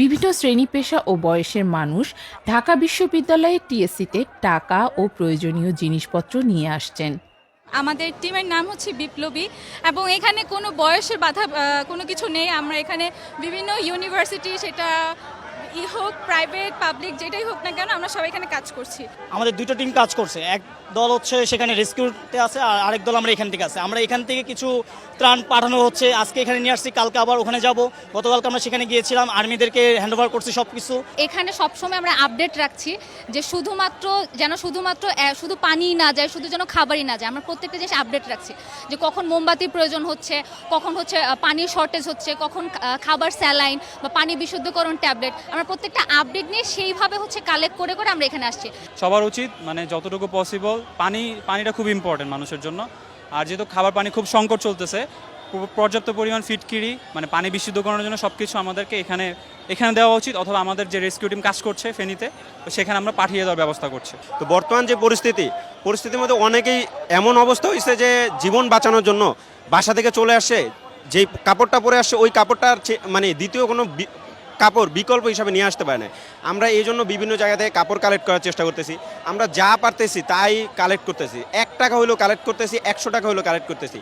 বিভিন্ন শ্রেণি পেশা ও বয়সের মানুষ ঢাকা বিশ্ববিদ্যালয়ের টিএসসিতে টাকা ও প্রয়োজনীয় জিনিসপত্র নিয়ে আসছেন। আমাদের টিমের নাম হচ্ছে বিপ্লবী এবং এখানে কোনো বয়সের বাধা কোনো কিছু নেই। আমরা এখানে বিভিন্ন ইউনিভার্সিটি, সেটা ই হোক প্রাইভেট পাবলিক যেটাই হোক না কেন আমরা সবাই এখানে কাজ করছি। আমাদের দুটো টিম কাজ করছে। এক দল হচ্ছে সেখানে রেস্কিউতে আছে আর আরেক দল আমরা এখান থেকে আছে। আমরা এখান থেকে কিছু ত্রাণ পাঠানো হচ্ছে। আজকে এখানে নিয়ে আসছি কালকে আবার ওখানে যাব। গতকালকে আমরা সেখানে গিয়েছিলাম আর্মিদেরকে হ্যান্ড ওভার করছি সব কিছু এখানে সবসময় আমরা আপডেট রাখছি যে শুধুমাত্র যেন শুধুমাত্র শুধু পানিই না যায় শুধু যেন খাবারই না যায় আমরা প্রত্যেকটা জিনিস আপডেট রাখছি। যে কখন মোমবাতির প্রয়োজন হচ্ছে কখন হচ্ছে পানির শর্টেজ হচ্ছে কখন খাবার স্যালাইন বা পানি বিশুদ্ধকরণ ট্যাবলেট আমরা প্রত্যেকটা আপডেট নিয়ে সেইভাবে হচ্ছে কালেক্ট করে করে আমরা এখানে আসছি। সবার উচিত মানে যতটুকু পসিবল পানি পানিটা খুব ইম্পর্টেন্ট মানুষের জন্য। আর যেহেতু খাবার পানি খুব সংকট চলতেছে পর্যাপ্ত পরিমাণ ফিটকিরি মানে পানি বিশুদ্ধ করানোর জন্য সব কিছু আমাদেরকে এখানে এখানে দেওয়া উচিত অথবা আমাদের যে রেস্কিউ টিম কাজ করছে ফেনীতে সেখানে আমরা পাঠিয়ে দেওয়ার ব্যবস্থা করছি। তো বর্তমান যে পরিস্থিতি পরিস্থিতির মধ্যে অনেকেই এমন অবস্থা হয়েছে যে জীবন বাঁচানোর জন্য বাসা থেকে চলে আসে যেই কাপড়টা পরে আসছে ওই কাপড়টার চে- মানে দ্বিতীয় কোনো বি- কাপড় বিকল্প হিসাবে নিয়ে আসতে পারে না। আমরা এই জন্য বিভিন্ন জায়গা থেকে কাপড় কালেক্ট করার চেষ্টা করতেছি। আমরা যা পারতেছি তাই কালেক্ট করতেছি। এক টাকা হইলেও কালেক্ট করতেছি, একশো টাকা হইলেও কালেক্ট করতেছি।